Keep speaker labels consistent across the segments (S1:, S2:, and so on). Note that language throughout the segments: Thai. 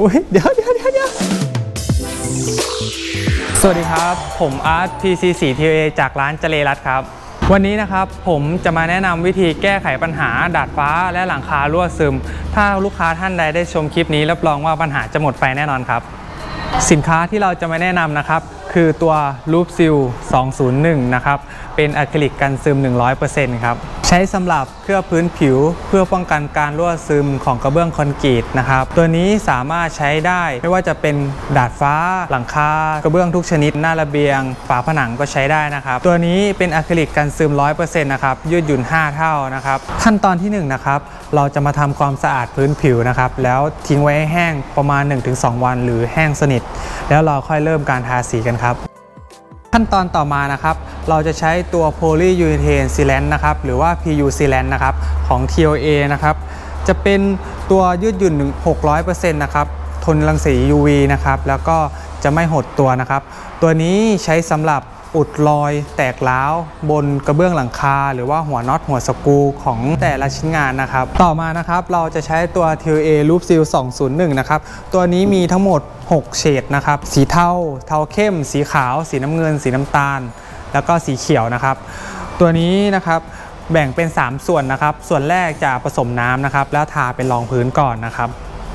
S1: อุ้ยเดี๋ยวเดี๋ยวเดี๋ยวเดี๋ยวสวัสดีครับ ผมอาร์ต PC4 TA จากร้านเจเลรัตครับ วันนี้นะครับผมจะมาแนะนำวิธีแก้ไขปัญหาดาดฟ้าและหลังคารั่วซึม ถ้าลูกค้าท่านใดได้ชมคลิปนี้รับรองว่าปัญหาจะหมดไปแน่นอนครับ สินค้าที่เราจะมาแนะนำนะครับ คือตัว Loop Seal 201 นะครับ เป็นอะคริลิกกันซึม 100%ครับ ใช้สำหรับเคลือบพื้นผิว เพื่อป้องกันการรั่วซึมของกระเบื้องคอนกรีตนะครับ ตัวนี้สามารถใช้ได้ไม่ว่าจะเป็นดาดฟ้า หลังคากระเบื้องทุกชนิดหน้าระเบียง ฝาผนังก็ใช้ได้นะครับ ตัวนี้เป็นอะคริลิกกันซึม 100%นะครับยืดหยุ่น 5 เท่านะครับขั้นตอนที่1นะครับเราจะมาทำความสะอาดพื้นผิวนะครับแล้วทิ้งไว้ให้แห้งประมาณ 1-2 วัน หรือแห้งสนิท แล้วเราค่อยเริ่มการทาสีกันครับ ขั้นตอนต่อมานะครับ เราจะใช้ตัว polyurethane sealant นะครับ หรือว่า PU sealant นะครับ ของ TOA นะครับ จะเป็นตัวยืดหยุ่นถึง600%นะครับ ทนรังสี UV นะครับ แล้วก็จะไม่หดตัวนะครับ ตัวนี้ใช้สำหรับ อุดรอยแตกร้าวบนกระเบื้องหลังคา หรือว่าหัวน็อตหัวสกูของแต่ละชิ้นงานนะครับ ต่อมานะครับเราจะใช้ตัว TOA Loop Seal 201 นะครับ ตัวนี้มีทั้งหมด 6 เฉดนะครับ สีเทาเทาเข้ม สีขาว สีน้ำเงิน สีน้ำตาล แล้วก็สีเขียวนะครับ ตัวนี้นะครับแบ่งเป็น 3 ส่วนนะครับ ส่วนแรกจะผสมน้ำนะครับ แล้วทาเป็นรองพื้นก่อนนะครับ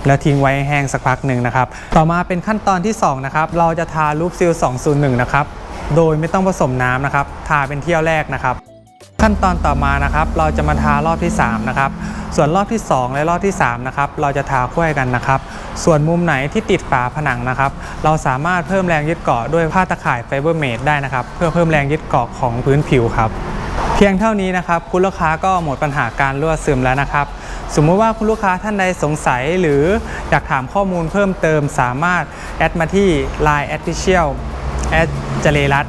S1: แล้วทิ้งไว้แห้งสักพักหนึ่งนะครับ ต่อมาเป็นขั้นตอนที่2นะครับ เราจะทาลูปซิล201 นะครับ โดยไม่ต้องผสมน้ำนะครับ ทาเป็นเที่ยวแรกนะครับ ขั้นตอนต่อมานะครับ เราจะมาทารอบที่ 3 นะครับ ส่วนรอบที่ 2 และรอบที่ 3 นะครับ เราจะทาคู่กันนะครับ ส่วนมุมไหนที่ติดฝาผนังนะครับ เราสามารถเพิ่มแรงยึดเกาะด้วยผ้าตะข่ายไฟเบอร์เมดได้นะครับ เพื่อเพิ่มแรงยึดเกาะของพื้นผิวครับเพียงเท่านี้นะครับคุณลูกค้าก็หมดปัญหาการรั่วซึมแล้วนะครับ สมมติว่าคุณลูกค้าท่านใดสงสัยหรืออยากถามข้อมูลเพิ่มเติมสามารถแอดมาที่ Line Official เจเลรัต